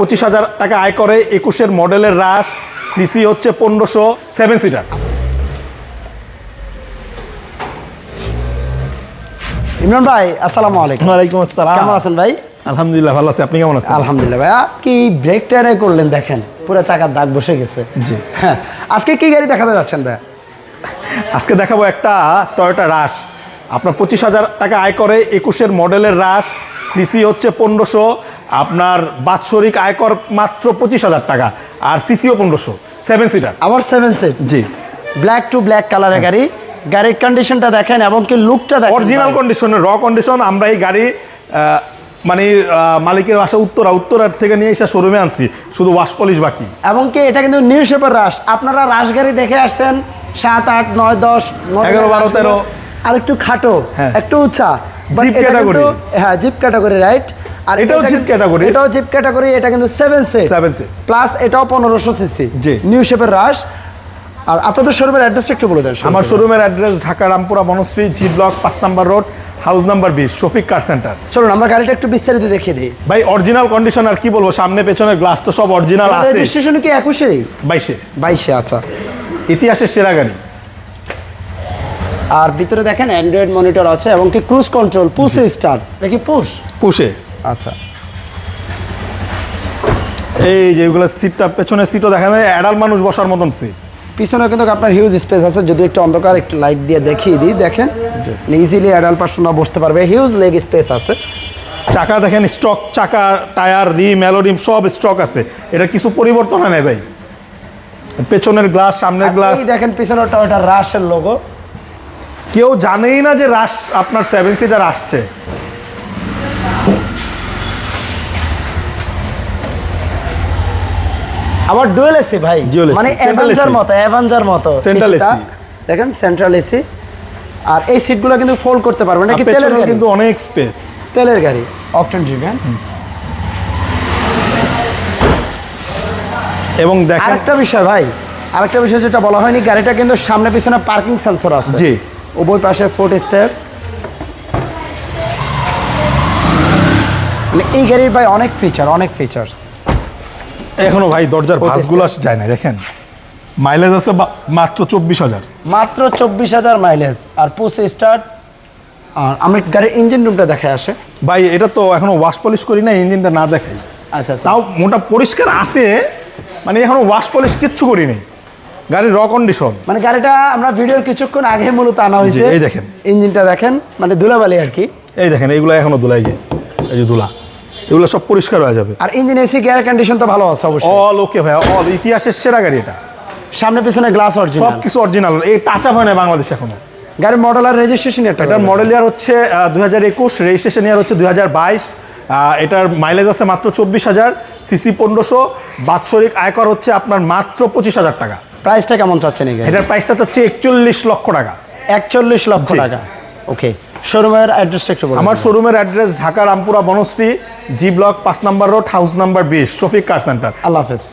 পঁচিশ হাজার টাকা আয় করে একুশের মডেলের রাশ সিসি হচ্ছে পনেরোশো সেভেন সিটার। ইমরান ভাই আসসালামু আলাইকুম। ওয়ালাইকুম আসসালাম। কেমন আছেন ভাই? আলহামদুলিল্লাহ ভালো আছি। আপনি কেমন আছেন? আলহামদুলিল্লাহ ভাইয়া কি ব্রেক টায়ারে করলেন দেখেন পুরো চাকার দাগ বসে গেছে। জি। হ্যাঁ আজকে কি গাড়ি দেখাতে যাচ্ছেন ভাই আজকে দেখাবো একটা টয়োটা রাশ আপনার পঁচিশ হাজার টাকা আয় করে একুশের মডেলের রাশ সিসি হচ্ছে পনেরোশো আপনার বাৎসরিক আয়কর মাত্র পঁচিশ হাজার টাকা আর সিসিও পনেরোশো সেভেন সিটার আবার seven seat G. Black to black কালারের গাড়ি। গাড়ির কন্ডিশনটা দেখেন এবং কি লুকটা দেখেন অরিজিনাল। কন্ডিশনে র কন্ডিশন আমরা এই গাড়ি মানে মালিকের বাসা উত্তরা উত্তরার থেকে নিয়ে এসে শোরুমে আনছি। শুধু ওয়াশ পলিশ বাকি। এবং কি এটা কিন্তু নিউ শেপের রাশ আপনারা রাশ গাড়ি দেখে আসছেন সাত আট নয় দশ এগারো, বারো, তেরো। আর একটু খাটো হ্যাঁ। একটু উঁচা। Category। কিন্তু- হ্যাঁ জিপ ক্যাটাগরি রাইট আর এটাও কিন্তু- category। এটাও জিপ ক্যাটাগরি এটা কিন্তু seven seat seven seat plus এটাও পনেরোশো সিসি জি। নিউ শেপের রাশ আর আপনাদের শোরুমের অ্যাড্রেসটা একটু বলে দেন আমার শোরুমের address Dhaka Rampura Banasree G block পাঁচ নাম্বার রোড হাউস নাম্বার বিশ শফিক কার সেন্টার চলুন আমরা গাড়িটা একটু বিস্তারিত দেখিয়ে দিই। ভাই অরিজিনাল কন্ডিশন আর কি বলব? সামনে পেছনের গ্লাস তো সব অরিজিনাল আছে। রেজিস্ট্রেশন কি একুশেই বাইশে। বাইশে আচ্ছা। ইতিহাসের সেরা গাড়ি। আর ভিতরে দেখেন অ্যান্ড্রয়েড মনিটর আছে এবং কি ক্রুজ কন্ট্রোল পুশ স্টার্ট নাকি পুশ পুষে আচ্ছা। এই যে এগুলো সিটটা পেছনের সিটও দেখা যায় অ্যাডাল মানুষ বসার মতন সিট পিছনে কিন্তু আপনার হিউজ স্পেস আছে যদি একটু অন্ধকার একটু লাইট দিয়ে দেখিয়ে দিই দেখেন। ইজিলি অ্যাডাল্ট পার্সনরা বসতে পারবে হিউজ লেগ স্পেস আছে। চাকা দেখেন স্টক চাকা টায়ার রিম অ্যালোরিম সব স্টক আছে। এটা কিছু পরিবর্তন হয় না ভাই। পেছনের গ্লাস সামনের গ্লাস দেখেন পিছনে টয়োটা রাশের লোগো কেউ জানেই না যে রাশ আপনার সেভেন সিটার আসছে। আবার ডুয়েল এসি ভাই। মানে অ্যাভেঞ্জার মতো অ্যাভেঞ্জার মতো। কিছুটা। AC দেখেন সেন্ট্রাল এসি আর এই সিটগুলো কিন্তু ফোল্ড করতে পারবে এটা কি তেলের গাড়ি? কিন্তু অনেক স্পেস তেলের গাড়ি অকটেন ড্রিভেন এবং দেখেন আরেকটা বিষয় ভাই আরেকটা বিষয় যেটা বলা হয়নি গাড়িটা কিন্তু সামনে পিছনে পার্কিং সেন্সর আছে। জি। উভয় পাশে ফুট স্টেপ মানে এই গাড়ির ভাই অনেক ফিচার অনেক ফিচার্স এখনও ভাই দরজার ভাঁজগুলো যায় না দেখেন। মাইলেজ আছে মাত্র চব্বিশ হাজার। মাত্র চব্বিশ হাজার মাইলেজ আর পুশ স্টার্ট আর আমি গাড়ির ইঞ্জিন রুমটা দেখে আসে। ভাই এটা তো এখনও ওয়াশ পলিশ করি না ইঞ্জিনটা না দেখাই। আচ্ছা আচ্ছা। তাও মোটা পরিষ্কার আছে মানে এখনও ওয়াশ পলিশ কিচ্ছু করি নেই। গাড়ির র কন্ডিশন মানে গাড়িটা আমরা ভিডিওর কিছুক্ষণ আগে মূলত আনা হয়েছে। এই দেখেন। ইঞ্জিনটা দেখেন মানে ধুলাবালি আর কি। এই দেখেন এইগুলো এখনও দুলাই যায়। এই যে দুলা এগুলো সব পরিষ্কার হয়ে যাবে। আর ইঞ্জিন এসি গিয়ার কন্ডিশন তো ভালো আছে অবশ্যই। অল ওকে ভাই অল ইতিহাসের সেরা গাড়ি এটা। সামনে পিছনে গ্লাস অরিজিনাল সব কিছু অরিজিনাল এই টাচ আপ হয় না বাংলাদেশ এখনও। গাড়ির মডেল আর রেজিস্ট্রেশন এটা এটার মডেল ইয়ার হচ্ছে দুই হাজার একুশ রেজিস্ট্রেশন ইয়ার হচ্ছে দুই হাজার বাইশ। এটার মাইলেজ আছে মাত্র চব্বিশ হাজার সিসি পনেরোশো। বাৎসরিক আয়কর হচ্ছে আপনার মাত্র পঁচিশ হাজার টাকা। প্রাইসটা কেমন চাচ্ছেন এটার প্রাইসটা হচ্ছে একচল্লিশ লক্ষ টাকা। একচল্লিশ লক্ষ টাকা। ওকে শোরুমের অ্যাড্রেসটা একটু আমার শোরুমের address Dhaka Rampura Banasree G block পাঁচ নাম্বার রোড হাউস নাম্বার বিশ শফিক কার সেন্টার আল্লাহ হাফেজ।